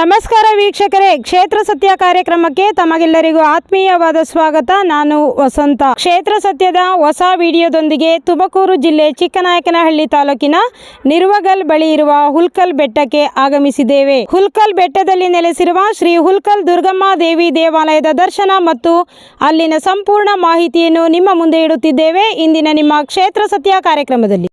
ನಮಸ್ಕಾರ ವೀಕ್ಷಕರೇ. ಕ್ಷೇತ್ರ ಸತ್ಯ ಕಾರ್ಯಕ್ರಮಕ್ಕೆ ತಮಗೆಲ್ಲರಿಗೂ ಆತ್ಮೀಯವಾದ ಸ್ವಾಗತ. ನಾನು ವಸಂತ. ಕ್ಷೇತ್ರ ಸತ್ಯದ ಹೊಸ ವಿಡಿಯೋದೊಂದಿಗೆ ತುಮಕೂರು ಜಿಲ್ಲೆ ಚಿಕ್ಕನಾಯಕನಹಳ್ಳಿ ತಾಲೂಕಿನ ನಿರ್ವಗಲ್ ಬಳಿ ಇರುವ ಹುಲ್ಕಲ್ ಬೆಟ್ಟಕ್ಕೆ ಆಗಮಿಸಿದ್ದೇವೆ. ಹುಲ್ಕಲ್ ಬೆಟ್ಟದಲ್ಲಿ ನೆಲೆಸಿರುವ ಶ್ರೀ ಹುಲ್ಕಲ್ ದುರ್ಗಮ್ಮ ದೇವಿ ದೇವಾಲಯದ ದರ್ಶನ ಮತ್ತು ಅಲ್ಲಿನ ಸಂಪೂರ್ಣ ಮಾಹಿತಿಯನ್ನು ನಿಮ್ಮ ಮುಂದೆ ಇಡುತ್ತಿದ್ದೇವೆ. ಇಂದಿನ ನಿಮ್ಮ ಕ್ಷೇತ್ರ ಸತ್ಯ ಕಾರ್ಯಕ್ರಮದಲ್ಲಿ.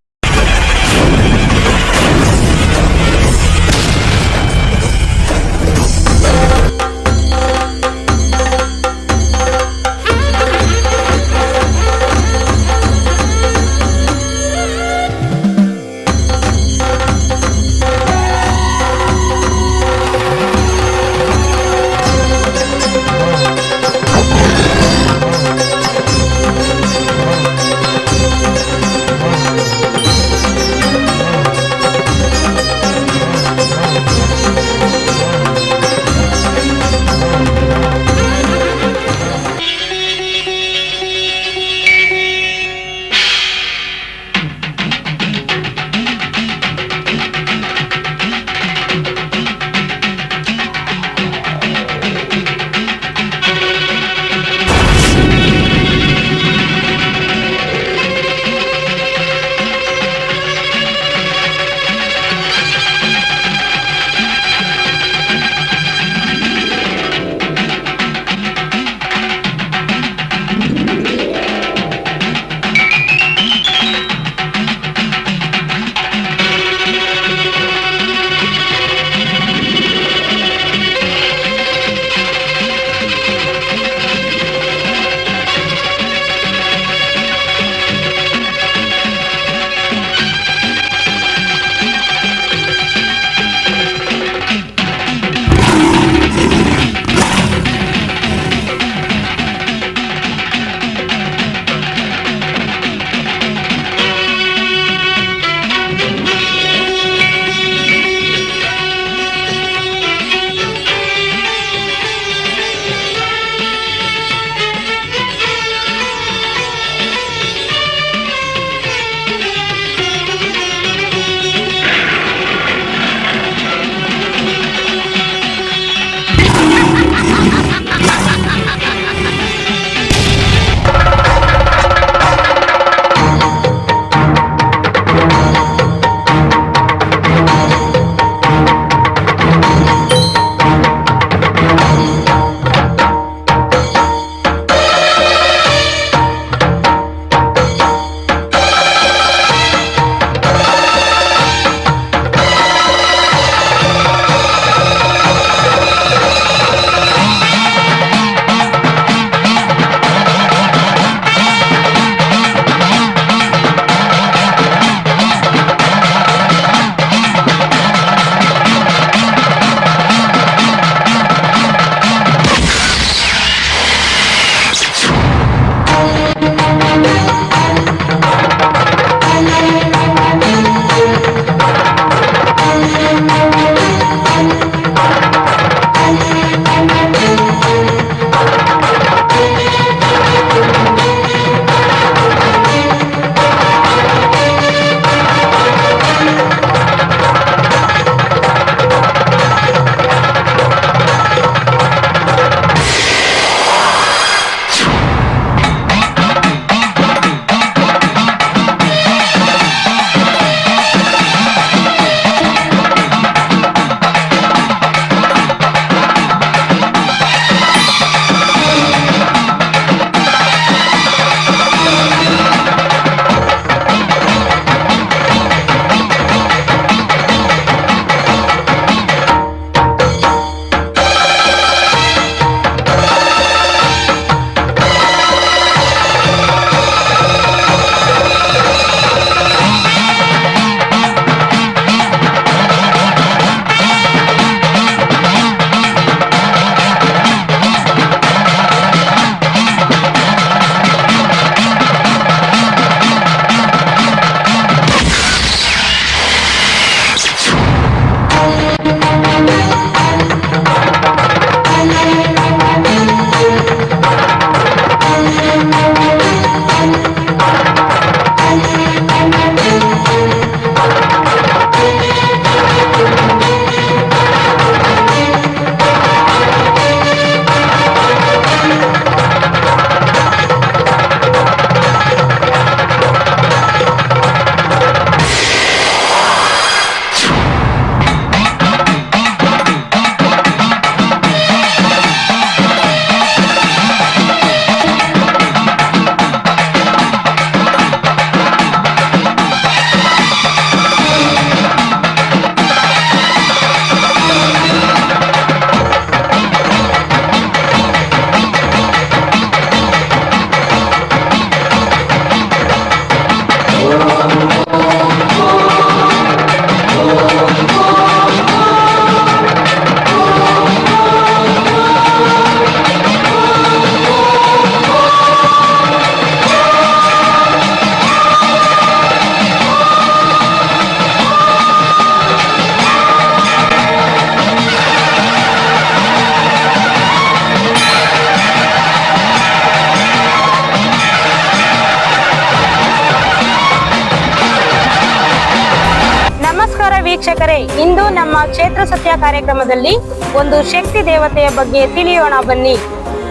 ನಮ್ಮ ಕ್ಷೇತ್ರ ಸತ್ಯ ಕಾರ್ಯಕ್ರಮದಲ್ಲಿ ಒಂದು ಶಕ್ತಿ ದೇವತೆಯ ಬಗ್ಗೆ ತಿಳಿಯೋಣ ಬನ್ನಿ.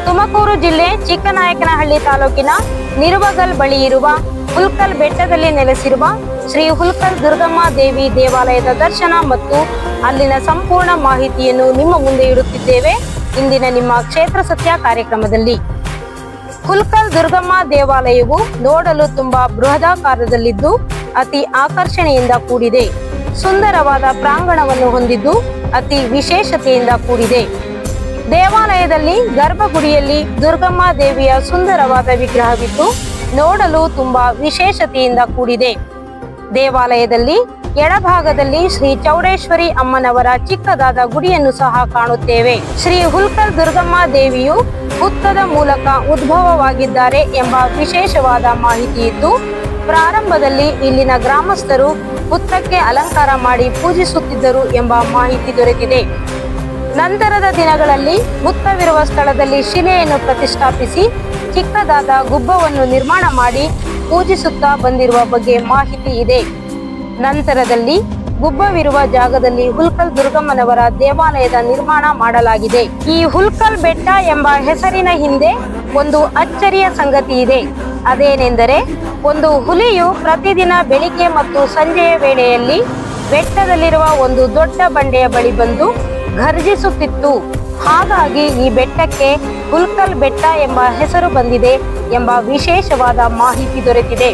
ತುಮಕೂರು ಜಿಲ್ಲೆ ಚಿಕ್ಕನಾಯಕನಹಳ್ಳಿ ತಾಲೂಕಿನ ನಿರುವಗಲ್ ಬಳಿ ಇರುವ ಹುಲ್ಕಲ್ ಬೆಟ್ಟದಲ್ಲಿ ನೆಲೆಸಿರುವ ಶ್ರೀ ಹುಲ್ಕಲ್ ದುರ್ಗಮ್ಮ ದೇವಿ ದೇವಾಲಯದ ದರ್ಶನ ಮತ್ತು ಅಲ್ಲಿನ ಸಂಪೂರ್ಣ ಮಾಹಿತಿಯನ್ನು ನಿಮ್ಮ ಮುಂದೆ ಇಡುತ್ತಿದ್ದೇವೆ. ಇಂದಿನ ನಿಮ್ಮ ಕ್ಷೇತ್ರ ಸತ್ಯ ಕಾರ್ಯಕ್ರಮದಲ್ಲಿ ಹುಲ್ಕಲ್ ದುರ್ಗಮ್ಮ ದೇವಾಲಯವು ನೋಡಲು ತುಂಬಾ ಬೃಹದಾಕಾರದಲ್ಲಿದ್ದು ಅತಿ ಆಕರ್ಷಣೆಯಿಂದ ಕೂಡಿದೆ. ಸುಂದರವಾದ ಪ್ರಾಂಗಣವನ್ನು ಹೊಂದಿದ್ದು ಅತಿ ವಿಶೇಷತೆಯಿಂದ ಕೂಡಿದೆ. ದೇವಾಲಯದಲ್ಲಿ ಗರ್ಭಗುಡಿಯಲ್ಲಿ ದುರ್ಗಮ್ಮ ದೇವಿಯ ಸುಂದರವಾದ ವಿಗ್ರಹವಿದ್ದು ನೋಡಲು ತುಂಬಾ ವಿಶೇಷತೆಯಿಂದ ಕೂಡಿದೆ. ದೇವಾಲಯದಲ್ಲಿ ಎಡಭಾಗದಲ್ಲಿ ಶ್ರೀ ಚೌಡೇಶ್ವರಿ ಅಮ್ಮನವರ ಚಿಕ್ಕದಾದ ಗುಡಿಯನ್ನು ಸಹ ಕಾಣುತ್ತೇವೆ. ಶ್ರೀ ಹುಲ್ಕಲ್ ದುರ್ಗಮ್ಮ ದೇವಿಯು ಹುತ್ತದ ಮೂಲಕ ಉದ್ಭವವಾಗಿದ್ದಾರೆ ಎಂಬ ವಿಶೇಷವಾದ ಮಾಹಿತಿ ಇದ್ದು ಪ್ರಾರಂಭದಲ್ಲಿ ಇಲ್ಲಿನ ಗ್ರಾಮಸ್ಥರು ಹುತ್ತಕ್ಕೆ ಅಲಂಕಾರ ಮಾಡಿ ಪೂಜಿಸುತ್ತಿದ್ದರು ಎಂಬ ಮಾಹಿತಿ ದೊರೆತಿದೆ. ನಂತರದ ದಿನಗಳಲ್ಲಿ ಮುತ್ತವಿರುವ ಸ್ಥಳದಲ್ಲಿ ಶಿಲೆಯನ್ನು ಪ್ರತಿಷ್ಠಾಪಿಸಿ ಚಿಕ್ಕದಾದ ಗುಬ್ಬವನ್ನು ನಿರ್ಮಾಣ ಮಾಡಿ ಪೂಜಿಸುತ್ತಾ ಬಂದಿರುವ ಬಗ್ಗೆ ಮಾಹಿತಿ ಇದೆ. ನಂತರದಲ್ಲಿ ಗುಬ್ಬವಿರುವ ಜಾಗದಲ್ಲಿ ಹುಲ್ಕಲ್ ದುರ್ಗಮ್ಮನವರ ದೇವಾಲಯದ ನಿರ್ಮಾಣ ಮಾಡಲಾಗಿದೆ. ಈ ಹುಲ್ಕಲ್ ಬೆಟ್ಟ ಎಂಬ ಹೆಸರಿನ ಹಿಂದೆ ಒಂದು ಅಚ್ಚರಿಯ ಸಂಗತಿ ಇದೆ. ಅದೇನೆಂದರೆ ಒಂದು ಹುಲಿಯು ಪ್ರತಿದಿನ ಬೆಳಿಗ್ಗೆ ಮತ್ತು ಸಂಜೆಯ ವೇಳೆಯಲ್ಲಿ ಬೆಟ್ಟದಲ್ಲಿರುವ ಒಂದು ದೊಡ್ಡ ಬಂಡೆಯ ಬಳಿ ಬಂದು ಘರ್ಜಿಸುತ್ತಿತ್ತು. ಹಾಗಾಗಿ ಈ ಬೆಟ್ಟಕ್ಕೆ ಹುಲ್ಕಲ್ ಬೆಟ್ಟ ಎಂಬ ಹೆಸರು ಬಂದಿದೆ ಎಂಬ ವಿಶೇಷವಾದ ಮಾಹಿತಿ ದೊರೆತಿದೆ.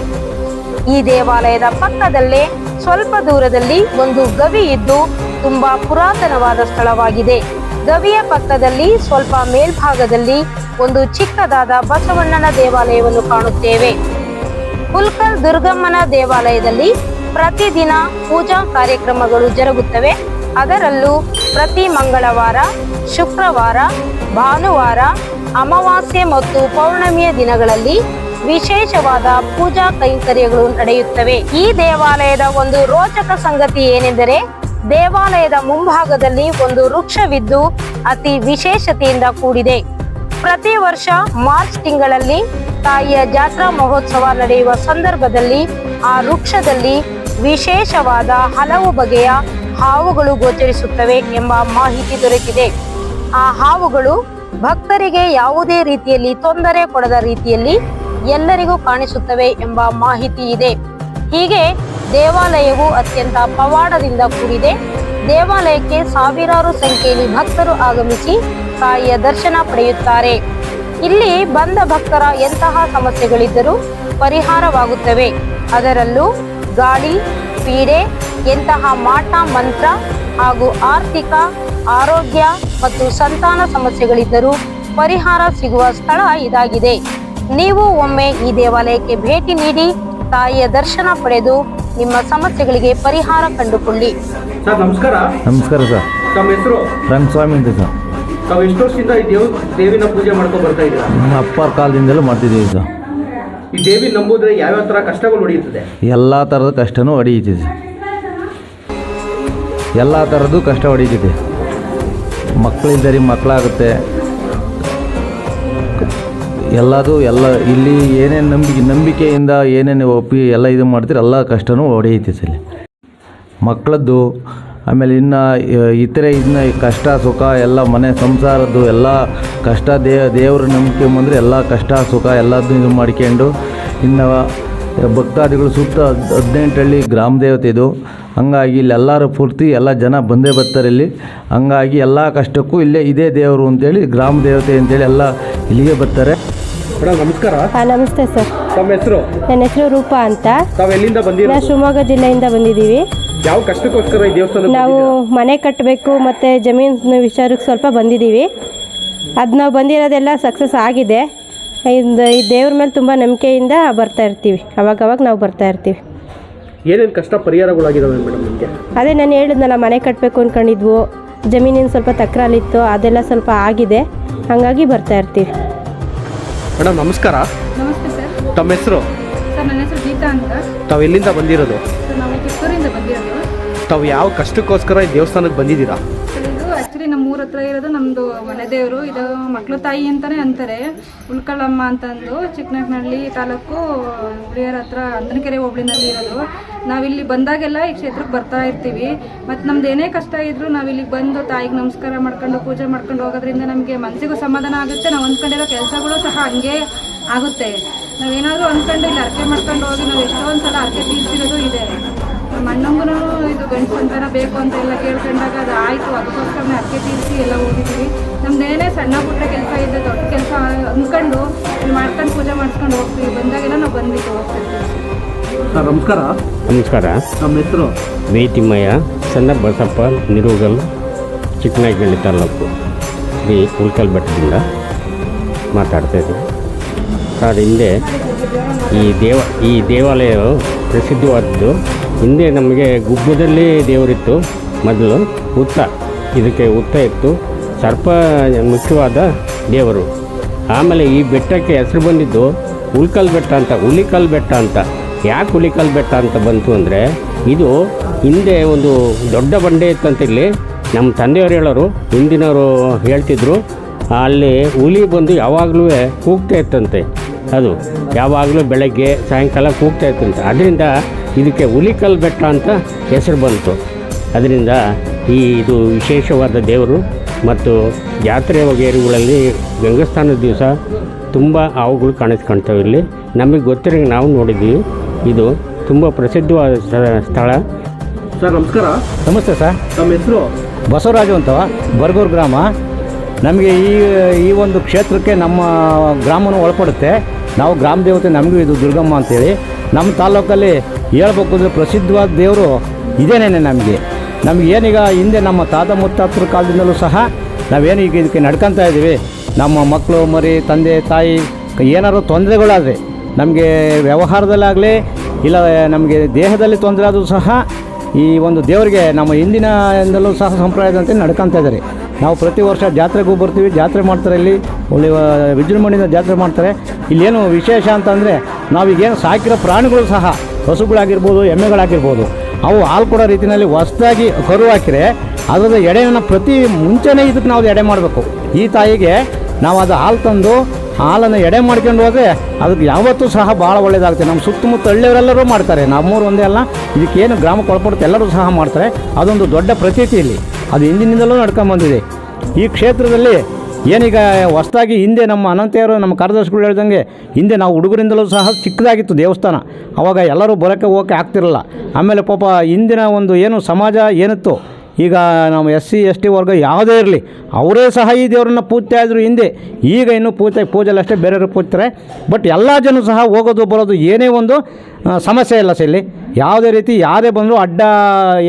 ಈ ದೇವಾಲಯದ ಪಕ್ಕದಲ್ಲೇ ಸ್ವಲ್ಪ ದೂರದಲ್ಲಿ ಒಂದು ಗವಿ ಇದ್ದು ತುಂಬಾ ಪುರಾತನವಾದ ಸ್ಥಳವಾಗಿದೆ. ಗವಿಯ ಪಕ್ಕದಲ್ಲಿ ಸ್ವಲ್ಪ ಮೇಲ್ಭಾಗದಲ್ಲಿ ಒಂದು ಚಿಕ್ಕದಾದ ಬಸವಣ್ಣನ ದೇವಾಲಯವನ್ನು ಕಾಣುತ್ತೇವೆ. ಹುಲ್ಕಲ್ ದುರ್ಗಮ್ಮನ ದೇವಾಲಯದಲ್ಲಿ ಪ್ರತಿದಿನ ಪೂಜಾ ಕಾರ್ಯಕ್ರಮಗಳು ಜರುಗುತ್ತವೆ. ಅದರಲ್ಲೂ ಪ್ರತಿ ಮಂಗಳವಾರ, ಶುಕ್ರವಾರ, ಭಾನುವಾರ, ಅಮಾವಾಸ್ಯೆ ಮತ್ತು ಪೌರ್ಣಮಿಯ ದಿನಗಳಲ್ಲಿ ವಿಶೇಷವಾದ ಪೂಜಾ ಕೈಂಕರ್ಯಗಳು ನಡೆಯುತ್ತವೆ. ಈ ದೇವಾಲಯದ ಒಂದು ರೋಚಕ ಸಂಗತಿ ಏನೆಂದರೆ ದೇವಾಲಯದ ಮುಂಭಾಗದಲ್ಲಿ ಒಂದು ವೃಕ್ಷವಿದ್ದು ಅತಿ ವಿಶೇಷತೆಯಿಂದ ಕೂಡಿದೆ. ಪ್ರತಿ ವರ್ಷ ಮಾರ್ಚ್ ತಿಂಗಳಲ್ಲಿ ತಾಯಿಯ ಜಾತ್ರಾ ಮಹೋತ್ಸವ ನಡೆಯುವ ಸಂದರ್ಭದಲ್ಲಿ ಆ ವೃಕ್ಷದಲ್ಲಿ ವಿಶೇಷವಾದ ಹಲವು ಬಗೆಯ ಹಾವುಗಳು ಗೋಚರಿಸುತ್ತವೆ ಎಂಬ ಮಾಹಿತಿ ದೊರೆತಿದೆ ಆ ಹಾವುಗಳು ಭಕ್ತರಿಗೆ ಯಾವುದೇ ರೀತಿಯಲ್ಲಿ ತೊಂದರೆ ಕೊಡದ ರೀತಿಯಲ್ಲಿ ಎಲ್ಲರಿಗೂ ಕಾಣಿಸುತ್ತವೆ ಎಂಬ ಮಾಹಿತಿ ಇದೆ. ಹೀಗೆ ದೇವಾಲಯವು ಅತ್ಯಂತ ಪವಾಡದಿಂದ ಕೂಡಿದೆ. ದೇವಾಲಯಕ್ಕೆ ಸಾವಿರಾರು ಸಂಖ್ಯೆಯಲ್ಲಿ ಭಕ್ತರು ಆಗಮಿಸಿ ತಾಯಿಯ ದರ್ಶನ ಪಡೆಯುತ್ತಾರೆ. ಇಲ್ಲಿ ಬಂದ ಭಕ್ತರ ಎಂತಹ ಸಮಸ್ಯೆಗಳಿದ್ದರೂ ಪರಿಹಾರವಾಗುತ್ತವೆ. ಅದರಲ್ಲೂ ಗಾಳಿ, ಪೀಡೆ, ಎಂತಹ ಮಾಟ, ಮಂತ್ರ ಹಾಗೂ ಆರ್ಥಿಕ, ಆರೋಗ್ಯ ಮತ್ತು ಸಂತಾನ ಸಮಸ್ಯೆಗಳಿದ್ದರೂ ಪರಿಹಾರ ಸಿಗುವ ಸ್ಥಳ ಇದಾಗಿದೆ. ನೀವು ಒಮ್ಮೆ ಈ ದೇವಾಲಯಕ್ಕೆ ಭೇಟಿ ನೀಡಿ ತಾಯಿಯ ದರ್ಶನ ಪಡೆದು ನಿಮ್ಮ ಸಮಸ್ಯೆಗಳಿಗೆ ಪರಿಹಾರ ಕಂಡುಕೊಳ್ಳಿ. ಸರ್ ನಮಸ್ಕಾರ. ನಮಸ್ಕಾರ ಸರ್. ತಮ್ಮ ಹೆಸರು? ರಂಗಸ್ವಾಮಿ ಅಂತ ಸರ್. ತಾವು ಎಷ್ಟು ವರ್ಷದಿಂದ ಈ ದೇವ್ ದೇವಿನ ಪೂಜೆ ಮಾಡ್ಕೊಂಡು ಬರ್ತಾ ಇದ್ದೀರಾ? ನಮ್ಮ ಅಪ್ಪರ ಕಾಲದಿಂದಲೂ ಮಾಡ್ತಿದ್ದೀವಿ ಸರ್. ಈ ದೇವಿ ನಂಬುದ್ರೆ ಯಾವ್ಯಾವ ಥರ ಕಷ್ಟಗಳು ಹೊಡೆಯುತ್ತದೆ ಎಲ್ಲ ಥರದ ಕಷ್ಟನೂ ಹೊಡೆಯುತ್ತಿದೆ ಸರ್. ಎಲ್ಲ ಥರದ್ದು ಕಷ್ಟ ಹೊಡೀತಿದೆ ಮಕ್ಕಳಿದ್ದರೆ ಮಕ್ಕಳಾಗುತ್ತೆ ಎಲ್ಲದು ಎಲ್ಲ ಇಲ್ಲಿ ಏನೇನು ನಂಬಿಕೆ ನಂಬಿಕೆಯಿಂದ ಏನೇನು ಒಪ್ಪಿ ಎಲ್ಲ ಇದು ಮಾಡ್ತೀರಿ, ಎಲ್ಲ ಕಷ್ಟನೂ ಹೊಡೆಯುತ್ತೆ ಸಲ್ಲಿ ಮಕ್ಕಳದ್ದು ಆಮೇಲೆ ಇನ್ನು ಇತರೆ ಇನ್ನು ಕಷ್ಟ, ಸುಖ, ಎಲ್ಲ ಮನೆ ಸಂಸಾರದ್ದು, ಎಲ್ಲ ಕಷ್ಟ ದೇ ದೇವರ ನಂಬಿಕೆ ಬಂದರೆ ಎಲ್ಲ ಕಷ್ಟ, ಸುಖ ಎಲ್ಲದನ್ನು ಇದು ಮಾಡ್ಕೊಂಡು ಇನ್ನು ಭಕ್ತಾದಿಗಳು ಸುತ್ತ ಹದ್- ಹದಿನೆಂಟು ಹಳ್ಳಿ ಗ್ರಾಮ ದೇವತೆ ಇದು. ಹಂಗಾಗಿ ಇಲ್ಲಿ ಎಲ್ಲರೂ ಪೂರ್ತಿ ಎಲ್ಲ ಜನ ಬಂದೇ ಬರ್ತಾರೆ ಇಲ್ಲಿ. ಹಂಗಾಗಿ ಎಲ್ಲ ಕಷ್ಟಕ್ಕೂ ಇಲ್ಲೇ ಇದೇ ದೇವರು ಅಂತೇಳಿ, ಗ್ರಾಮ ದೇವತೆ ಅಂತೇಳಿ ಎಲ್ಲ ಇಲ್ಲಿಗೆ ಬರ್ತಾರೆ. ಮೇಡಮ್ ನಮಸ್ಕಾರ. ಹಾಂ ನಮಸ್ತೆ ಸರ್. ತಮ್ಮ ಹೆಸರು? ನನ್ನ ಹೆಸರು ರೂಪಾ ಅಂತ. ತಾವು ಎಲ್ಲಿಂದ ಬಂದಿರೋ ನಾವು ಶಿವಮೊಗ್ಗ ಜಿಲ್ಲೆಯಿಂದ ಬಂದಿದ್ದೀವಿ. ಯಾವ ಕಷ್ಟಕ್ಕೋಸ್ಕರ ಈ ದೇವಸ್ಥಾನ ನಾವು ಮನೆ ಕಟ್ಟಬೇಕು ಮತ್ತು ಜಮೀನು ವಿಚಾರಕ್ಕೆ ಸ್ವಲ್ಪ ಬಂದಿದ್ದೀವಿ. ಅದು ನಾವು ಬಂದಿರೋದೆಲ್ಲ ಸಕ್ಸಸ್ ಆಗಿದೆ. ಇದು ಈ ದೇವ್ರ ಮೇಲೆ ತುಂಬ ನಂಬಿಕೆಯಿಂದ ಬರ್ತಾ ಇರ್ತೀವಿ. ಅವಾಗವಾಗ ನಾವು ಬರ್ತಾ ಇರ್ತೀವಿ. ಏನೇನು ಕಷ್ಟ ಪರಿಹಾರಗಳಾಗಿದ್ದಾವೆ ಮೇಡಮ್ ನಿಮಗೆ? ಅದೇ ನಾನು ಹೇಳಿದ್ನಲ್ಲ ಮನೆ ಕಟ್ಟಬೇಕು ಅಂದ್ಕೊಂಡಿದ್ವು ಜಮೀನಿನ ಸ್ವಲ್ಪ ತಕ್ರಾಲಿತ್ತು ಅದೆಲ್ಲ ಸ್ವಲ್ಪ ಆಗಿದೆ. ಹಾಗಾಗಿ ಬರ್ತಾ ಇರ್ತೀವಿ. ಮೇಡಮ್ ನಮಸ್ಕಾರ. ನಮಸ್ತೆ ಸರ್. ತಮ್ಮ ಹೆಸರು? ಸರ್ ನನ್ನ ಹೆಸರು ಗೀತಾ ಅಂತ. ತಾವು ಎಲ್ಲಿಂದ ಬಂದಿರೋದು? ಸರ್ ನಾವು ಕಿತ್ತೂರಿಂದ ಬಂದಿರೋದು. ತಾವು ಯಾವ ಕಷ್ಟಕ್ಕೋಸ್ಕರ ಈ ದೇವಸ್ಥಾನಕ್ಕೆ ಬಂದಿದ್ದೀರಾ? ಆ್ಯಕ್ಚುಲಿ ನಮ್ಮ ಊರ ಹತ್ರ ಇರೋದು ನಮ್ಮದು ಮನೆ ದೇವರು. ಇದು ಮಕ್ಕಳು ತಾಯಿ ಅಂತಾನೆ ಅಂತಾರೆ. ಉಳ್ಕಳಮ್ಮ ಅಂತಂದು ಚಿಕ್ಕನಹಳ್ಳಿ ತಾಲೂಕು ಹುಳಿಯರ ಹತ್ರ ಅಂದನಕೆರೆ ಹೋಬಳಿನಲ್ಲಿ ಇರೋದು. ನಾವಿಲ್ಲಿ ಬಂದಾಗೆಲ್ಲ ಈ ಕ್ಷೇತ್ರಕ್ಕೆ ಬರ್ತಾ ಇರ್ತೀವಿ. ಮತ್ತು ನಮ್ದು ಏನೇ ಕಷ್ಟ ನಾವು ನಾವಿಲ್ಲಿಗೆ ಬಂದು ತಾಯಿಗೆ ನಮಸ್ಕಾರ ಮಾಡ್ಕೊಂಡು, ಪೂಜೆ ಮಾಡ್ಕೊಂಡು ಹೋಗೋದ್ರಿಂದ ನಮಗೆ ಮನಸ್ಸಿಗೂ ಸಮಾಧಾನ ಆಗುತ್ತೆ. ನಾವು ಅಂದ್ಕೊಂಡಿರೋ ಕೆಲಸಗಳು ಸಹ ಹಂಗೆ ಆಗುತ್ತೆ. ನಾವೇನಾದರೂ ಅಂದ್ಕೊಂಡು ಇಲ್ಲಿ ಅರ್ಕೆ ಮಾಡ್ಕೊಂಡು ಹೋಗಿ ನಾವು ಎಷ್ಟೊಂದು ಸಲ ಅರ್ಕೆ ತೀರ್ಸಿರೋದು ಇದೆ. ನಮ್ಮ ಅಣ್ಣಂಗೂ ಇದು ಗಂಡು ಸಂತಾನ ಬೇಕು ಅಂತ ಎಲ್ಲ ಕೇಳ್ಕೊಂಡಾಗ ಅದು ಆಯಿತು. ಅದಕ್ಕೋಸ್ಕರನೇ ಅದಕ್ಕೆ ತೀರಿಸಿ ಎಲ್ಲ ಹೋಗಿದ್ದೀವಿ. ನಮ್ದೇನೇ ಸಣ್ಣ ಪುಟ್ಟ ಕೆಲಸ ಇದೆ ದೊಡ್ಡ ಕೆಲಸ ಅಂದ್ಕೊಂಡು ಇಲ್ಲಿ ಮಾಡ್ಕೊಂಡು ಪೂಜೆ ಮಾಡಿಸ್ಕೊಂಡು ಹೋಗ್ತೀವಿ. ಬಂದಾಗೆಲ್ಲ ನಾವು ಬಂದ್ಬಿಟ್ಟು ಹೋಗ್ತಿರ್ತೀವಿ ಸರ್ ನಮಸ್ಕಾರ. ನಮಸ್ಕಾರ. ನಮ್ಮ ಹೆಸರು? ವಿ ತಿಮ್ಮಯ್ಯ ಸಣ್ಣ ಬಸಪ್ಪ ನಿರುಗಲ್ ಚಿಕ್ಕನಾಯಕನಹಳ್ಳಿ ತಾಲೂಕು ಶ್ರೀ ಉಲ್ಕಲ್ ಬೆಟ್ಟದಿಂದ ಮಾತಾಡ್ತಾ ಇದ್ದೀವಿ ಸರ್ ಹಿಂದೆ ಈ ದೇವ ಈ ದೇವಾಲಯವು ಪ್ರಸಿದ್ಧವಾದದ್ದು ಹಿಂದೆ ನಮಗೆ ಗುಬ್ಬದಲ್ಲಿ ದೇವರಿತ್ತು ಮೊದಲು ಹುತ್ತ. ಇದಕ್ಕೆ ಹುತ್ತ ಇತ್ತು. ಸರ್ಪ ಮುಖ್ಯವಾದ ದೇವರು. ಆಮೇಲೆ ಈ ಬೆಟ್ಟಕ್ಕೆ ಹೆಸರು ಬಂದಿದ್ದು ಹುಲಿಕಲ್ ಬೆಟ್ಟ ಅಂತ ಹುಲಿಕಲ್ ಬೆಟ್ಟ ಅಂತ. ಯಾಕೆ ಹುಲಿಕಲ್ ಬೆಟ್ಟ ಅಂತ ಬಂತು ಅಂದರೆ, ಇದು ಹಿಂದೆ ಒಂದು ದೊಡ್ಡ ಬಂಡೆ ಇತ್ತಂತ ಇಲ್ಲಿ ನಮ್ಮ ತಂದೆಯವರು ಹೇಳೋರು, ಹಿಂದಿನವರು ಹೇಳ್ತಿದ್ರು, ಅಲ್ಲಿ ಹುಲಿ ಬಂದು ಯಾವಾಗಲೂ ಕೂಗ್ತಾ ಇತ್ತಂತೆ. ಅದು ಯಾವಾಗಲೂ ಬೆಳಗ್ಗೆ, ಸಾಯಂಕಾಲ ಕೂಗ್ತಾ ಇತ್ತಂತೆ. ಅದರಿಂದ ಇದಕ್ಕೆ ಹುಲಿಕಲ್ ಬೆಟ್ಟ ಅಂತ ಹೆಸರು ಬಂತು. ಅದರಿಂದ ಈ ಇದು ವಿಶೇಷವಾದ ದೇವರು ಮತ್ತು ಜಾತ್ರೆ ವಗೇರೆಗಳಲ್ಲಿ ಗಂಗಸ್ಥಾನದ ದಿವಸ ತುಂಬ ಹಾವುಗಳು ಕಾಣಿಸ್ಕೊಳ್ತವೆ ಇಲ್ಲಿ. ನಮಗೆ ಗೊತ್ತಿರೋ ನಾವು ನೋಡಿದ್ದೀವಿ. ಇದು ತುಂಬ ಪ್ರಸಿದ್ಧವಾದ ಸ್ಥ- ಸ್ಥಳ. ಸರ್ ನಮಸ್ಕಾರ. ನಮಸ್ತೆ ಸರ್. ನಮ್ಮ ಹೆಸರು? ಬಸವರಾಜು ಅಂತ ಬರ್ಗೂರು ಗ್ರಾಮ. ನಮಗೆ ಈ ಈ ಒಂದು ಕ್ಷೇತ್ರಕ್ಕೆ ನಮ್ಮ ಗ್ರಾಮನೂ ಒಳಪಡುತ್ತೆ. ನಾವು ಗ್ರಾಮ ದೇವತೆ ನಮಗೂ ಇದು ದುರ್ಗಮ್ಮ ಅಂತೇಳಿ. ನಮ್ಮ ತಾಲೂಕಲ್ಲಿ ಹೇಳ್ಬೇಕು ಅಂದರೆ ಪ್ರಸಿದ್ಧವಾದ ದೇವರು ಇದೇನೇನೆ ನಮಗೆ. ನಮ್ಗೆ ಏನೀಗ ಹಿಂದೆ ನಮ್ಮ ತಾತ ಮುತ್ತಾತರ ಕಾಲದಿಂದಲೂ ಸಹ ನಾವೇನು ಈಗ ಇದಕ್ಕೆ ನಡ್ಕೊತಾ ಇದ್ದೀವಿ. ನಮ್ಮ ಮಕ್ಕಳು, ಮರಿ, ತಂದೆ, ತಾಯಿ, ಏನಾದ್ರು ತೊಂದರೆಗಳಾದರೆ ನಮಗೆ ವ್ಯವಹಾರದಲ್ಲಾಗಲಿ ಇಲ್ಲ ನಮಗೆ ದೇಹದಲ್ಲಿ ತೊಂದರೆ ಆದರೂ ಸಹ ಈ ಒಂದು ದೇವರಿಗೆ ನಮ್ಮ ಹಿಂದಿನಿಂದಲೂ ಸಹ ಸಂಪ್ರದಾಯದಂತೆ ನಡ್ಕೊತಾ ಇದ್ದಾರೆ. ನಾವು ಪ್ರತಿ ವರ್ಷ ಜಾತ್ರೆಗೂ ಬರ್ತೀವಿ. ಜಾತ್ರೆ ಮಾಡ್ತಾರೆ ಇಲ್ಲಿ ಒಳ್ಳೆ ವಿಜೃಂಭಣೆಯಿಂದ ಜಾತ್ರೆ ಮಾಡ್ತಾರೆ. ಇಲ್ಲೇನು ವಿಶೇಷ ಅಂತಂದರೆ ನಾವೀಗೇನು ಸಾಕಿರೋ ಪ್ರಾಣಿಗಳು ಸಹ ಹಸುಗಳಾಗಿರ್ಬೋದು, ಎಮ್ಮೆಗಳಾಗಿರ್ಬೋದು, ಅವು ಹಾಲು ಕೊಡೋ ರೀತಿಯಲ್ಲಿ ಹೊಸದಾಗಿ ಕರು ಹಾಕಿದ್ರೆ ಅದರ ಎಡೆಯನ್ನು ಪ್ರತಿ ಮುಂಚೆನೇ ಇದಕ್ಕೆ ನಾವು ಎಡೆ ಮಾಡಬೇಕು. ಈ ತಾಯಿಗೆ ನಾವು ಅದು ಹಾಲು ತಂದು ಹಾಲನ್ನು ಎಡೆ ಮಾಡ್ಕೊಂಡು ಹೋದರೆ ಅದಕ್ಕೆ ಯಾವತ್ತೂ ಸಹ ಭಾಳ ಒಳ್ಳೆಯದಾಗುತ್ತೆ ನಮ್ಮ ಸುತ್ತಮುತ್ತ ಹಳ್ಳಿಯವರೆಲ್ಲರೂ ಮಾಡ್ತಾರೆ. ನಮ್ಮೂರು ಒಂದೇ ಅಲ್ಲ, ಇದಕ್ಕೇನು ಗ್ರಾಮಕ್ಕೆ ಒಳಪಡುತ್ತೆ ಎಲ್ಲರೂ ಸಹ ಮಾಡ್ತಾರೆ. ಅದೊಂದು ದೊಡ್ಡ ಪ್ರತೀತಿ ಇಲ್ಲಿ. ಅದು ಹಿಂದಿನಿಂದಲೂ ನಡ್ಕೊಂಬಂದಿದೆ ಈ ಕ್ಷೇತ್ರದಲ್ಲಿ ಏನೀಗ ಹೊಸದಾಗಿ ಹಿಂದೆ ನಮ್ಮ ಅನಂತೆಯರು ನಮ್ಮ ಕಾರ್ಯದರ್ಶಿಗಳು ಹೇಳ್ದಂಗೆ ಹಿಂದೆ ನಾವು ಹುಡುಗರಿಂದಲೂ ಸಹ ಚಿಕ್ಕದಾಗಿತ್ತು ದೇವಸ್ಥಾನ. ಆವಾಗ ಎಲ್ಲರೂ ಬರೋಕ್ಕೆ ಹೋಗೋಕ್ಕೆ ಆಗ್ತಿರಲ್ಲ ಆಮೇಲೆ ಪಾಪ ಹಿಂದಿನ ಒಂದು ಏನು ಸಮಾಜ ಏನಿತ್ತು ಈಗ ನಾವು ಎಸ್ ಸಿ, ಎಸ್ ಟಿ ವರ್ಗ ಯಾವುದೇ ಇರಲಿ, ಅವರೇ ಸಹ ಈ ದೇವರನ್ನ ಪೂಜೆ ಇದ್ರು ಹಿಂದೆ, ಈಗ ಇನ್ನೂ ಪೂಜೆ ಪೂಜೆಲ್ಲ ಅಷ್ಟೇ ಬೇರೆಯವರು ಪೂಜ್ತಾರೆ. ಬಟ್ ಎಲ್ಲ ಜನ ಸಹ ಹೋಗೋದು, ಬರೋದು ಏನೇ ಒಂದು ಸಮಸ್ಯೆ ಇಲ್ಲ ಸರ್ ಇಲ್ಲಿ. ಯಾವುದೇ ರೀತಿ ಯಾರೇ ಬಂದರೂ ಅಡ್ಡ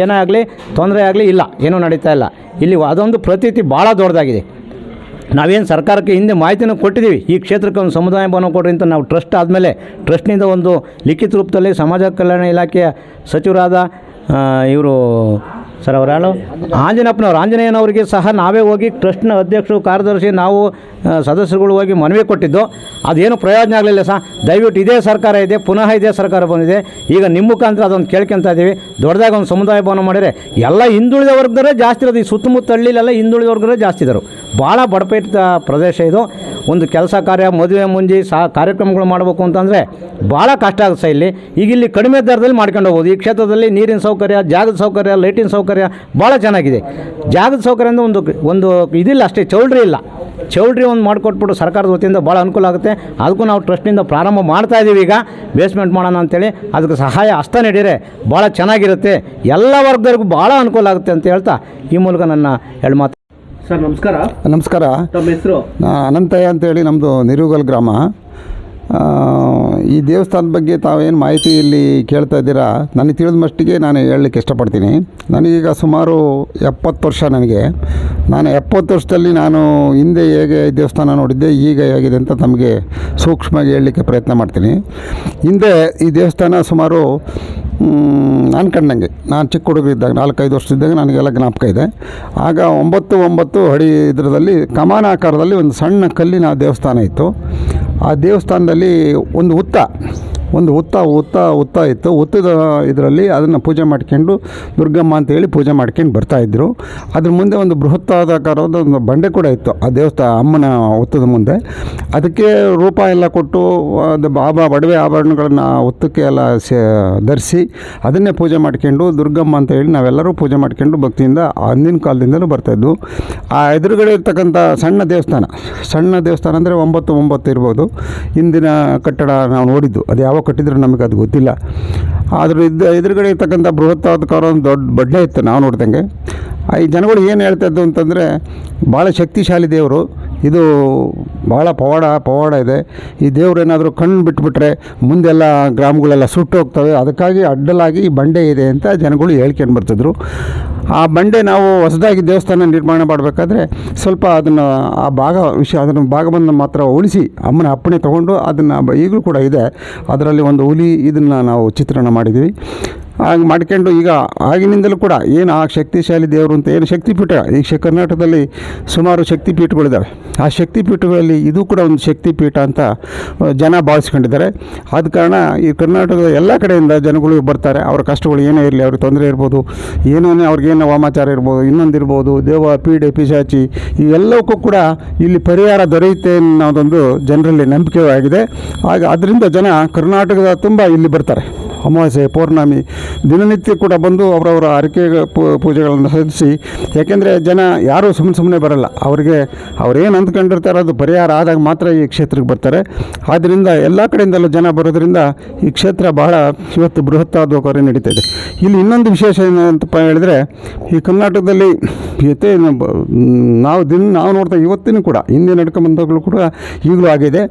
ಏನೇ ಆಗಲಿ, ತೊಂದರೆ ಆಗಲಿ ಇಲ್ಲ, ಏನೂ ನಡೀತಾ ಇಲ್ಲ. ಇಲ್ಲಿ ಅದೊಂದು ಪ್ರತೀತಿ ಭಾಳ ದೊಡ್ಡದಾಗಿದೆ. ನಾವೇನು ಸರ್ಕಾರಕ್ಕೆ ಹಿಂದೆ ಮಾಹಿತಿನೂ ಕೊಟ್ಟಿದ್ದೀವಿ, ಈ ಕ್ಷೇತ್ರಕ್ಕೆ ಒಂದು ಸಮುದಾಯ ಭವನ ಕೊಡ್ರಿ ಅಂತ ನಾವು ಟ್ರಸ್ಟ್ ಆದಮೇಲೆ ಟ್ರಸ್ಟ್ನಿಂದ ಒಂದು ಲಿಖಿತ ರೂಪದಲ್ಲಿ ಸಮಾಜ ಕಲ್ಯಾಣ ಇಲಾಖೆಯ ಸಚಿವರಾದ ಇವರು ಸರ್ ಅವ್ರು ಯಾರು ಆಂಜನಪ್ಪನವ್ರು ಆಂಜನೇಯನವರಿಗೆ ಸಹ ನಾವೇ ಹೋಗಿ ಟ್ರಸ್ಟ್ನ ಅಧ್ಯಕ್ಷರು ಕಾರ್ಯದರ್ಶಿ ನಾವು ಸದಸ್ಯರುಗಳು ಹೋಗಿ ಮನವಿ ಕೊಟ್ಟಿದ್ದು, ಅದೇನು ಪ್ರಯೋಜನ ಆಗಲಿಲ್ಲ ಸಹ ದಯವಿಟ್ಟು ಇದೇ ಸರ್ಕಾರ ಇದೆ, ಪುನಃ ಇದೇ ಸರ್ಕಾರ ಬಂದಿದೆ. ಈಗ ನಿಮ್ಮ ಮುಖಾಂತರ ಅದೊಂದು ಕೇಳ್ಕೊಂತ ಇದ್ದೀವಿ ದೊಡ್ಡದಾಗಿ ಒಂದು ಸಮುದಾಯ ಭವನ ಮಾಡಿದರೆ, ಎಲ್ಲ ಹಿಂದುಳಿದ ವರ್ಗದವರೇ ಜಾಸ್ತಿ ಇರೋದು. ಈ ಸುತ್ತಮುತ್ತ ಹಳ್ಳಿಲೆಲ್ಲ ಹಿಂದುಳಿದ ವರ್ಗದವರೇ ಜಾಸ್ತಿ ಇದ್ದರು ಭಾಳ ಬಡಪೇಟ ಪ್ರದೇಶ ಇದು. ಒಂದು ಕೆಲಸ ಕಾರ್ಯ, ಮದುವೆ ಮುಂಜಿ ಸಹ ಕಾರ್ಯಕ್ರಮಗಳು ಮಾಡಬೇಕು ಅಂತಂದರೆ ಭಾಳ ಕಷ್ಟ ಆಗುತ್ತೆ ಇಲ್ಲಿ. ಈಗ ಇಲ್ಲಿ ಕಡಿಮೆ ದರದಲ್ಲಿ ಮಾಡ್ಕೊಂಡು ಹೋಗ್ಬೋದು. ಈ ಕ್ಷೇತ್ರದಲ್ಲಿ ನೀರಿನ ಸೌಕರ್ಯ, ಜಾಗದ ಸೌಕರ್ಯ, ಲೈಟಿನ ಸೌಕರ್ಯ ಭಾಳ ಚೆನ್ನಾಗಿದೆ. ಜಾಗದ ಸೌಕರ್ಯ ಅಂದರೆ ಒಂದು ಒಂದು ಇದಿಲ್ಲ ಅಷ್ಟೇ ಚೌಲ್ಟ್ರಿ ಇಲ್ಲ. ಚೌಲ್ಟ್ರಿ ಒಂದು ಮಾಡಿಕೊಟ್ಬಿಟ್ಟು ಸರ್ಕಾರದ ವತಿಯಿಂದ ಭಾಳ ಅನುಕೂಲ ಆಗುತ್ತೆ. ಅದಕ್ಕೂ ನಾವು ಟ್ರಸ್ಟಿಂದ ಪ್ರಾರಂಭ ಮಾಡ್ತಾ ಇದ್ದೀವಿ ಈಗ. ಬೇಸ್ಮೆಂಟ್ ಮಾಡೋಣ ಅಂತೇಳಿ ಅದಕ್ಕೆ ಸಹಾಯ ಹಸ್ತ ನೀಡಿದರೆ ಭಾಳ ಚೆನ್ನಾಗಿರುತ್ತೆ. ಎಲ್ಲ ವರ್ಗದವ್ರಿಗೂ ಭಾಳ ಅನುಕೂಲ ಆಗುತ್ತೆ ಅಂತ ಹೇಳ್ತಾ ಈ ಮೂಲಕ ನನ್ನ ಎರಡು ಮಾತು. ಸರ್ ನಮಸ್ಕಾರ. ನಮಸ್ಕಾರ. ತಮ್ಮ ಹೆಸರು? ನಾ ಅನಂತಯ್ಯ ಅಂತೇಳಿ ನಮ್ಮದು ನಿರುಗಲ್ ಗ್ರಾಮ. ಈ ದೇವಸ್ಥಾನದ ಬಗ್ಗೆ ತಾವೇನು ಮಾಹಿತಿ ಇಲ್ಲಿ ಕೇಳ್ತಾ ಇದ್ದೀರಾ? ನನಗೆ ತಿಳಿದ ಮಟ್ಟಿಗೆ ನಾನು ಹೇಳಲಿಕ್ಕೆ ಇಷ್ಟಪಡ್ತೀನಿ. ನನಗೀಗ ಸುಮಾರು ಎಪ್ಪತ್ತು ವರ್ಷ ನನಗೆ. ನಾನು ಎಪ್ಪತ್ತು ವರ್ಷದಲ್ಲಿ ನಾನು ಹಿಂದೆ ಹೇಗೆ ದೇವಸ್ಥಾನ ನೋಡಿದ್ದೆ, ಈಗ ಹೇಗಿದೆ ಅಂತ ತಮಗೆ ಸೂಕ್ಷ್ಮವಾಗಿ ಹೇಳಲಿಕ್ಕೆ ಪ್ರಯತ್ನ ಮಾಡ್ತೀನಿ. ಹಿಂದೆ ಈ ದೇವಸ್ಥಾನ ಸುಮಾರು ನಾನು ಕಂಡಂಗೆ. ನಾನು ಚಿಕ್ಕ ಹುಡುಗರಿದ್ದಾಗ ನಾಲ್ಕೈದು ವರ್ಷದಿದ್ದಾಗ ನನಗೆಲ್ಲ ಜ್ಞಾಪಕ ಇದೆ. ಆಗ ಒಂಬತ್ತು ಒಂಬತ್ತು ಅಡಿ ಇದರದಲ್ಲಿ ಕಮಾನ ಆಕಾರದಲ್ಲಿ ಒಂದು ಸಣ್ಣ ಕಲ್ಲಿನ ದೇವಸ್ಥಾನ ಇತ್ತು. ಆ ದೇವಸ್ಥಾನದಲ್ಲಿ ಒಂದು ಹುತ್ತ. ಒಂದು ಹುತ್ತ ಹುತ್ತ ಹುತ್ತ ಇತ್ತು. ಹುತ್ತದ ಇದರಲ್ಲಿ ಅದನ್ನು ಪೂಜೆ ಮಾಡ್ಕೊಂಡು ದುರ್ಗಮ್ಮ ಅಂತೇಳಿ ಪೂಜೆ ಮಾಡ್ಕೊಂಡು ಬರ್ತಾಯಿದ್ರು ಅದ್ರ ಮುಂದೆ ಒಂದು ಬೃಹತ್ತಾದ ಆಕಾರದ ಒಂದು ಬಂಡೆ ಕೂಡ ಇತ್ತು. ಆ ದೇವಸ್ಥಾನ, ಅಮ್ಮನ ಹುತ್ತದ ಮುಂದೆ. ಅದಕ್ಕೆ ರೂಪ ಎಲ್ಲ ಕೊಟ್ಟು, ಅದು ಬಾಬಾ ಒಡವೆ ಆಭರಣಗಳನ್ನು ಹುತ್ತಕ್ಕೆ ಎಲ್ಲ ಸೇ ಧರಿಸಿ ಅದನ್ನೇ ಪೂಜೆ ಮಾಡ್ಕೊಂಡು ದುರ್ಗಮ್ಮ ಅಂತ ಹೇಳಿ ನಾವೆಲ್ಲರೂ ಪೂಜೆ ಮಾಡ್ಕೊಂಡು ಭಕ್ತಿಯಿಂದ ಅಂದಿನ ಕಾಲದಿಂದಲೂ ಬರ್ತಾಯಿದ್ವು ಆ ಎದುರುಗಡೆ ಇರ್ತಕ್ಕಂಥ ಸಣ್ಣ ದೇವಸ್ಥಾನ ಸಣ್ಣ ದೇವಸ್ಥಾನ ಅಂದರೆ ಒಂಬತ್ತು ಒಂಬತ್ತು ಇರ್ಬೋದು. ಹಿಂದಿನ ಕಟ್ಟಡ ನಾವು ನೋಡಿದ್ದು. ಅದು ಯಾವಾಗ ಕಟ್ಟಿದ್ರು ನಮಗೆ ಅದು ಗೊತ್ತಿಲ್ಲ. ಆದರೂ ಇದ್ದ ಎದುರುಗಡೆ ಇರ್ತಕ್ಕಂಥ ಬೃಹತ್ತಾದಕಾರ ಒಂದು ದೊಡ್ಡ ಬಡ್ಡೆ ಇತ್ತು. ನಾವು ನೋಡ್ದಂಗೆ. ಈ ಜನಗಳು ಏನು ಹೇಳ್ತಾ ಇದ್ದು ಅಂತಂದರೆ ಭಾಳ ಶಕ್ತಿಶಾಲಿ ದೇವರು. ಇದು ಭಾಳ ಪವಾಡ ಪವಾಡ ಇದೆ. ಈ ದೇವರೇನಾದರೂ ಕಣ್ಣು ಬಿಟ್ಬಿಟ್ರೆ ಮುಂದೆಲ್ಲ ಗ್ರಾಮಗಳೆಲ್ಲ ಸುಟ್ಟು ಹೋಗ್ತವೆ. ಅದಕ್ಕಾಗಿ ಅಡ್ಡಲಾಗಿ ಈ ಬಂಡೆ ಇದೆ ಅಂತ ಜನಗಳು ಹೇಳ್ಕೊಂಡು ಬರ್ತಿದ್ರು. ಆ ಬಂಡೆ ನಾವು ಹೊಸದಾಗಿ ದೇವಸ್ಥಾನ ನಿರ್ಮಾಣ ಮಾಡಬೇಕಾದ್ರೆ ಸ್ವಲ್ಪ ಅದನ್ನು ಆ ಭಾಗ ವಿಷಯ ಅದನ್ನು ಭಾಗವನ್ನು ಮಾತ್ರ ಉಳಿಸಿ ಅಮ್ಮನ ಅಪ್ಪಣೆ ತಗೊಂಡು ಅದನ್ನು ಈಗಲೂ ಕೂಡ ಇದೆ. ಅದರಲ್ಲಿ ಒಂದು ಹುಲಿ, ಇದನ್ನು ನಾವು ಚಿತ್ರಣ ಮಾಡಿದ್ದೀವಿ. ಹಾಗೆ ಮಾಡ್ಕೊಂಡು ಈಗ ಆಗಿನಿಂದಲೂ ಕೂಡ ಏನು ಆ ಶಕ್ತಿಶಾಲಿ ದೇವರು ಅಂತ ಏನು ಶಕ್ತಿಪೀಠ ಈಗ ಕರ್ನಾಟಕದಲ್ಲಿ ಸುಮಾರು ಶಕ್ತಿಪೀಠಗಳಿದ್ದಾವೆ. ಆ ಶಕ್ತಿಪೀಠಗಳಲ್ಲಿ ಇದು ಕೂಡ ಒಂದು ಶಕ್ತಿಪೀಠ ಅಂತ ಜನ ಭಾವಿಸ್ಕೊಂಡಿದ್ದಾರೆ. ಆದ ಕಾರಣ ಈ ಕರ್ನಾಟಕದ ಎಲ್ಲ ಕಡೆಯಿಂದ ಜನಗಳು ಬರ್ತಾರೆ. ಅವರ ಕಷ್ಟಗಳು ಏನೇ ಇರಲಿ, ಅವ್ರಿಗೆ ತೊಂದರೆ ಇರ್ಬೋದು ಏನೇನೇ ಅವ್ರಿಗೇನು ವಾಮಾಚಾರ ಇರ್ಬೋದು ಇನ್ನೊಂದಿರ್ಬೋದು ದೇವ, ಪೀಡೆ, ಪಿಶಾಚಿ, ಇವೆಲ್ಲವಕ್ಕೂ ಕೂಡ ಇಲ್ಲಿ ಪರಿಹಾರ ದೊರೆಯುತ್ತೆ ಅನ್ನೋದೊಂದು ಜನರಲ್ಲಿ ನಂಬಿಕೆ ಆಗಿದೆ ಆಗ ಅದರಿಂದ ಜನ ಕರ್ನಾಟಕದ ತುಂಬ ಇಲ್ಲಿ ಬರ್ತಾರೆ. ಅಮಾವಾಸ್ಯೆ, ಪೌರ್ಣಮಿ ದಿನನಿತ್ಯ ಕೂಡ ಬಂದು ಅವರವರ ಹರಕೆ ಪೂಜೆಗಳನ್ನು ಸಲ್ಲಿಸಿ ಯಾಕೆಂದರೆ ಜನ ಯಾರೂ ಸುಮ್ಮನೆ ಸುಮ್ಮನೆ ಬರಲ್ಲ. ಅವರಿಗೆ ಅವ್ರೇನು ಅಂದ್ಕೊಂಡಿರ್ತಾರೆ ಅದು ಪರಿಹಾರ ಆದಾಗ ಮಾತ್ರ ಈ ಕ್ಷೇತ್ರಕ್ಕೆ ಬರ್ತಾರೆ. ಆದ್ದರಿಂದ ಎಲ್ಲ ಕಡೆಯಿಂದಲೂ ಜನ ಬರೋದ್ರಿಂದ ಈ ಕ್ಷೇತ್ರ ಬಹಳ ಇವತ್ತು ಬೃಹತ್ತಾದ ಕಾರ್ಯ ನಡೀತಾ ಇದೆ. ಇಲ್ಲಿ ಇನ್ನೊಂದು ವಿಶೇಷ ಏನಂತಪ್ಪ ಹೇಳಿದರೆ, ಈ ಕರ್ನಾಟಕದಲ್ಲಿ ಯತೆ ನಾವು ದಿನ, ನಾವು ನೋಡ್ತಾ ಇವತ್ತಿನೂ ಕೂಡ ಹಿಂದೆ ನಡ್ಕೊಂಬಂದಾಗಲೂ ಕೂಡ ಈಗಲೂ ಆಗಿದೆ.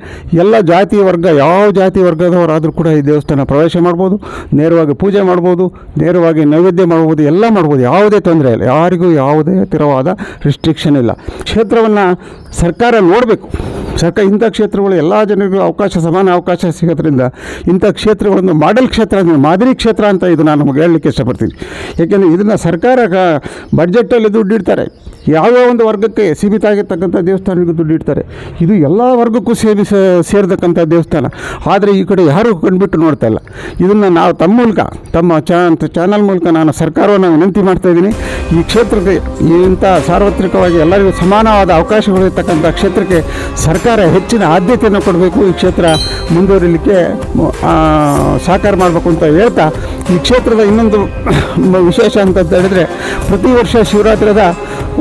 ಎಲ್ಲ ಜಾತಿ ವರ್ಗ, ಯಾವ ಜಾತಿ ವರ್ಗದವರಾದರೂ ಕೂಡ ಈ ದೇವಸ್ಥಾನ ಪ್ರವೇಶ ಮಾಡ್ಬೋದು. ನೇರವಾಗಿ ಪೂಜೆ ಮಾಡ್ಬೋದು, ನೇರವಾಗಿ ನೈವೇದ್ಯ ಮಾಡ್ಬೋದು, ಎಲ್ಲ ಮಾಡ್ಬೋದು. ಯಾವುದೇ ತೊಂದರೆ ಇಲ್ಲ. ಯಾರಿಗೂ ಯಾವುದೇ ಥರವಾದ ರಿಸ್ಟ್ರಿಕ್ಷನ್ ಇಲ್ಲ. ಕ್ಷೇತ್ರವನ್ನು ಸರ್ಕಾರ ನೋಡಬೇಕು. ಸರ್ಕಾರ ಇಂಥ ಕ್ಷೇತ್ರಗಳು ಎಲ್ಲ ಜನರಿಗೂ ಅವಕಾಶ, ಸಮಾನ ಅವಕಾಶ ಸಿಗೋದ್ರಿಂದ ಇಂಥ ಕ್ಷೇತ್ರಗಳನ್ನು ಮಾಡೆಲ್ ಕ್ಷೇತ್ರ ಅಂದರೆ ಮಾದರಿ ಕ್ಷೇತ್ರ ಅಂತ ಇದು ನಾನು ನಮಗೆ ಹೇಳಲಿಕ್ಕೆ ಇಷ್ಟಪಡ್ತೀನಿ. ಏಕೆಂದರೆ ಇದನ್ನು ಸರ್ಕಾರ ಬಡ್ಜೆಟಲ್ಲಿ ದುಡ್ಡು ಇಡ್ತಾರೆ. ಯಾವ್ಯಾವ ಒಂದು ವರ್ಗಕ್ಕೆ ಸೀಮಿತ ಆಗಿರ್ತಕ್ಕಂಥ ದೇವಸ್ಥಾನಗಳಿಗೆ ದುಡ್ಡು ಇಡ್ತಾರೆ. ಇದು ಎಲ್ಲ ವರ್ಗಕ್ಕೂ ಸೇರಿ ಸೇರ್ತಕ್ಕಂಥ ದೇವಸ್ಥಾನ. ಆದರೆ ಈ ಕಡೆ ಯಾರೂ ಕಂಡುಬಿಟ್ಟು ನೋಡ್ತಾ ಇಲ್ಲ. ಇದನ್ನು ನಾವು ತಮ್ಮ ಮೂಲಕ, ತಮ್ಮ ಚಾನಲ್ ಮೂಲಕ ನಾನು ಸರ್ಕಾರವನ್ನು ವಿನಂತಿ ಮಾಡ್ತಾ ಇದ್ದೀನಿ. ಈ ಕ್ಷೇತ್ರಕ್ಕೆ ಇಂಥ ಸಾರ್ವತ್ರಿಕವಾಗಿ ಎಲ್ಲರಿಗೂ ಸಮಾನವಾದ ಅವಕಾಶಗಳು ಇರ್ತಕ್ಕಂಥ ಕ್ಷೇತ್ರಕ್ಕೆ ಸರ್ಕಾರ ಹೆಚ್ಚಿನ ಆದ್ಯತೆಯನ್ನು ಕೊಡಬೇಕು. ಈ ಕ್ಷೇತ್ರ ಮುಂದುವರಿಲಿಕ್ಕೆ ಸಾಕಾರ ಮಾಡಬೇಕು ಅಂತ ಹೇಳ್ತಾ, ಈ ಕ್ಷೇತ್ರದ ಇನ್ನೊಂದು ವಿಶೇಷ ಅಂತ ಹೇಳಿದ್ರೆ ಪ್ರತಿ ವರ್ಷ ಶಿವರಾತ್ರಿದ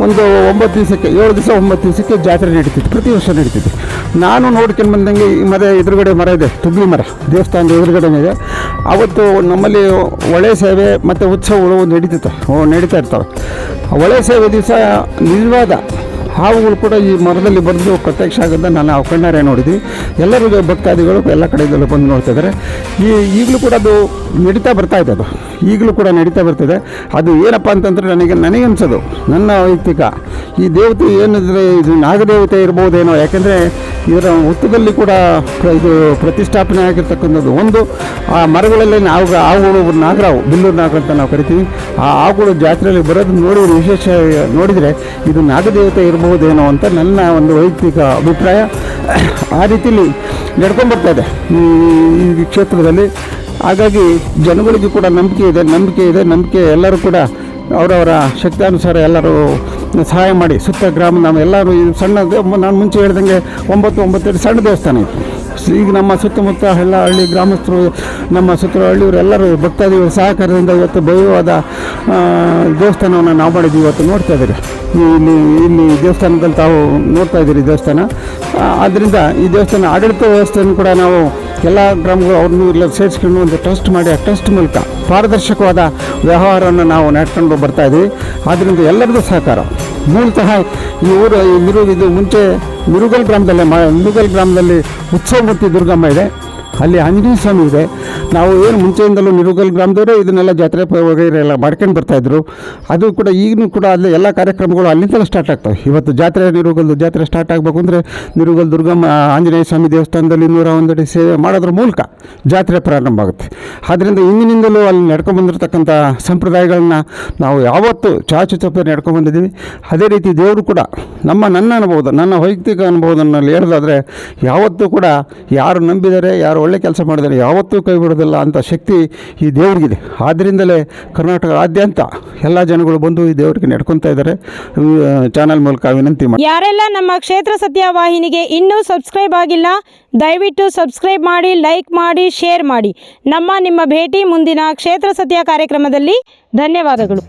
ಒಂದು ಒಂಬತ್ತು ದಿವಸಕ್ಕೆ, ಏಳು ದಿವಸ ಒಂಬತ್ತು ದಿವಸಕ್ಕೆ ಜಾತ್ರೆ ನಡೀತಿತ್ತು, ಪ್ರತಿ ವರ್ಷ ನಡೀತಿತ್ತು. ನಾನು ನೋಡ್ಕೊಂಡು ಬಂದಂಗೆ ಈ ಮರ ಎದುರುಗಡೆ ಮರ ಇದೆ, ತುಬ್ಲಿ ಮರ, ದೇವಸ್ಥಾನದ ಎದುರುಗಡೆ ಇದೆ. ಅವತ್ತು ನಮ್ಮಲ್ಲಿ ಒಳೆ ಸೇವೆ ಮತ್ತು ಉತ್ಸವಗಳು ನಡೀತಿತ್ತು ನಡೀತಾ ಇರ್ತವೆ. ಒಳೆ ಸೇವೆ ದಿವಸ ನಿಜವಾದ ಹಾವುಗಳು ಕೂಡ ಈ ಮರದಲ್ಲಿ ಬಂದು ಪ್ರತ್ಯಕ್ಷ ಆಗೋದನ್ನ ನಾನು ಅವು ಕಣ್ಣಾರೆ ನೋಡಿದ್ವಿ ಎಲ್ಲರೂ ಭಕ್ತಾದಿಗಳು ಎಲ್ಲ ಕಡೆಯಿಂದಲೂ ಬಂದು ನೋಡ್ತಾ ಇದ್ದಾರೆ. ಈ ಈಗಲೂ ಕೂಡ ಅದು ನಡೀತಾ ಬರ್ತಾ ಇದೆ ಅದು. ಈಗಲೂ ಕೂಡ ನಡೀತಾ ಬರ್ತಿದೆ. ಅದು ಏನಪ್ಪ ಅಂತಂದರೆ ನನಗೆ ನನಗೆ ಅನಿಸೋದು. ನನ್ನ ವೈಯಕ್ತಿಕ ಈ ದೇವತೆ ಏನಂದರೆ ಇದು ನಾಗದೇವತೆ ಇರ್ಬೋದೇನೋ. ಯಾಕೆಂದರೆ ಇದರ ಹುತ್ತದಲ್ಲಿ ಕೂಡ ಇದು ಪ್ರತಿಷ್ಠಾಪನೆ ಆಗಿರ್ತಕ್ಕಂಥದ್ದು ಒಂದು. ಆ ಮರಗಳಲ್ಲಿ ನಾವು ಆವುಗಳು ನಾಗರಾವು, ಬಿಲ್ಲೂರು ನಾಗರ ಅಂತ ನಾವು ಕರಿತೀವಿ. ಆ ಆವುಗಳು ಜಾತ್ರೆಯಲ್ಲಿ ಬರೋದು ನೋಡಿದ್ರೆ ವಿಶೇಷ ನೋಡಿದರೆ ಇದು ನಾಗದೇವತೆ ಇರ್ಬೋದೇನೋ ಅಂತ ನನ್ನ ಒಂದು ವೈಯಕ್ತಿಕ ಅಭಿಪ್ರಾಯ. ಆ ರೀತಿಯಲ್ಲಿ ನಡ್ಕೊಂಡ್ಬರ್ತಾ ಇದೆ. ಈ ಕ್ಷೇತ್ರದಲ್ಲಿ ಹಾಗಾಗಿ ಜನಗಳಿಗೂ ಕೂಡ ನಂಬಿಕೆ ಇದೆ ನಂಬಿಕೆ ಇದೆ, ನಂಬಿಕೆ ಎಲ್ಲರೂ ಕೂಡ ಅವರವರ ಶಕ್ತಾನುಸಾರ ಎಲ್ಲರೂ ಸಹಾಯ ಮಾಡಿ. ಸುತ್ತ ಗ್ರಾಮ ನಾವು ಎಲ್ಲರೂ ಸಣ್ಣ, ನಾನು ಮುಂಚೆ ಹೇಳ್ದಂಗೆ ಒಂಬತ್ತು, ಒಂಬತ್ತೆರಡು ಸಣ್ಣ ದೇವಸ್ಥಾನ ಇತ್ತು. ಈಗ ನಮ್ಮ ಸುತ್ತಮುತ್ತ ಎಲ್ಲ ಹಳ್ಳಿ ಗ್ರಾಮಸ್ಥರು, ನಮ್ಮ ಸುತ್ತ ಹಳ್ಳಿಯವರು ಎಲ್ಲರೂ ಭಕ್ತಾದಿಗಳ ಸಹಕಾರದಿಂದ ಇವತ್ತು ಭಯವಾದ ದೇವಸ್ಥಾನವನ್ನು ನಾವು ಮಾಡಿದ್ವಿ ಇವತ್ತು ನೋಡ್ತಾ ಇದ್ದೀರಿ. ಇಲ್ಲಿ ಇಲ್ಲಿ ದೇವಸ್ಥಾನದಲ್ಲಿ ತಾವು ನೋಡ್ತಾ ಇದ್ದೀರಿ ದೇವಸ್ಥಾನ. ಆದ್ದರಿಂದ ಈ ದೇವಸ್ಥಾನ ಆಡಳಿತ ವ್ಯವಸ್ಥೆಯನ್ನು ಕೂಡ ನಾವು ಎಲ್ಲ ಗ್ರಾಮಗಳು ಅವ್ರನ್ನೂ ಇಲ್ಲ ಸೇರಿಸ್ಕೊಂಡು ಒಂದು ಟ್ರಸ್ಟ್ ಮಾಡಿ, ಆ ಟ್ರಸ್ಟ್ ಮೂಲಕ ಪಾರದರ್ಶಕವಾದ ವ್ಯವಹಾರವನ್ನು ನಾವು ನಡ್ಕೊಂಡು ಬರ್ತಾ ಇದ್ದೀವಿ. ಆದ್ದರಿಂದ ಎಲ್ಲರದ್ದು ಸಹಕಾರ. ಮೂಲತಃ ಈ ಊರು ಇದು ಮುಂಚೆ ಮಿರುಗಲ್ ಗ್ರಾಮದಲ್ಲೇ ಮಾ ಮಿರುಗಲ್ ಗ್ರಾಮದಲ್ಲಿ ಉತ್ಸವಮೂರ್ತಿ ದುರ್ಗಮ್ಮ ಇದೆ. ಅಲ್ಲಿ ಆಂಜನೇಯ ಸ್ವಾಮಿ ಇದೆ. ನಾವು ಏನು ಮುಂಚೆಯಿಂದಲೂ ನಿರುಗಲ್ ಗ್ರಾಮದವರೇ ಇದನ್ನೆಲ್ಲ ಜಾತ್ರೆ ಎಲ್ಲ ಮಾಡ್ಕೊಂಡು ಬರ್ತಾಯಿದ್ರು ಅದು ಕೂಡ ಈಗಲೂ ಕೂಡ ಅಲ್ಲಿ ಎಲ್ಲ ಕಾರ್ಯಕ್ರಮಗಳು ಅಲ್ಲಿಂದಲೇ ಸ್ಟಾರ್ಟ್ ಆಗ್ತವೆ. ಇವತ್ತು ಜಾತ್ರೆ ನಿರುಗಲ್ದು ಜಾತ್ರೆ ಸ್ಟಾರ್ಟ್ ಆಗಬೇಕು ಅಂದರೆ ನಿರುಗಲ್ ದುರ್ಗಮ್ಮ, ಆಂಜನೇಯ ಸ್ವಾಮಿ ದೇವಸ್ಥಾನದಲ್ಲಿ ನೂರ ಒಂದಡಿ ಸೇವೆ ಮಾಡೋದ್ರ ಮೂಲಕ ಜಾತ್ರೆ ಪ್ರಾರಂಭ ಆಗುತ್ತೆ. ಆದ್ದರಿಂದ ಇಂದಿನಿಂದಲೂ ಅಲ್ಲಿ ನಡ್ಕೊಂಬಂದಿರತಕ್ಕಂಥ ಸಂಪ್ರದಾಯಗಳನ್ನ ನಾವು ಯಾವತ್ತೂ ಚಾಚು ತಪ್ಪದೆ ನಡ್ಕೊಂಬಂದಿದ್ದೀವಿ ಅದೇ ರೀತಿ ದೇವರು ಕೂಡ ನಮ್ಮ ನನ್ನ ಅನುಭವದ, ನನ್ನ ವೈಯಕ್ತಿಕ ಅನುಭವದಲ್ಲಿ ಹೇಳೋದಾದರೆ ಯಾವತ್ತೂ ಕೂಡ ಯಾರು ನಂಬಿದ್ದಾರೆ ಯಾರು ಒಳ್ಳೆ ಕೆಲಸ ಮಾಡಿದರೆ ಯಾವತ್ತೂ ಕೈ ಬಿಡೋದಿಲ್ಲ ಅಂತ ಶಕ್ತಿ ಈ ದೇವರಿಗಿದೆ. ಆದ್ದರಿಂದಲೇ ಕರ್ನಾಟಕದಾದ್ಯಂತ ಎಲ್ಲ ಜನಗಳು ಬಂದು ಈ ದೇವರಿಗೆ ನಡ್ಕೊತಾ ಇದ್ದಾರೆ. ಚಾನಲ್ ಮೂಲಕ ವಿನಂತಿ ಮಾಡಿ ಯಾರೆಲ್ಲ ನಮ್ಮ ಕ್ಷೇತ್ರ ಸತ್ಯ ವಾಹಿನಿಗೆ ಇನ್ನೂ ಸಬ್ಸ್ಕ್ರೈಬ್ ಆಗಿಲ್ಲ, ದಯವಿಟ್ಟು ಸಬ್ಸ್ಕ್ರೈಬ್ ಮಾಡಿ, ಲೈಕ್ ಮಾಡಿ, ಶೇರ್ ಮಾಡಿ. ನಮ್ಮ ನಿಮ್ಮ ಭೇಟಿ ಮುಂದಿನ ಕ್ಷೇತ್ರ ಸತ್ಯ ಕಾರ್ಯಕ್ರಮದಲ್ಲಿ. ಧನ್ಯವಾದಗಳು.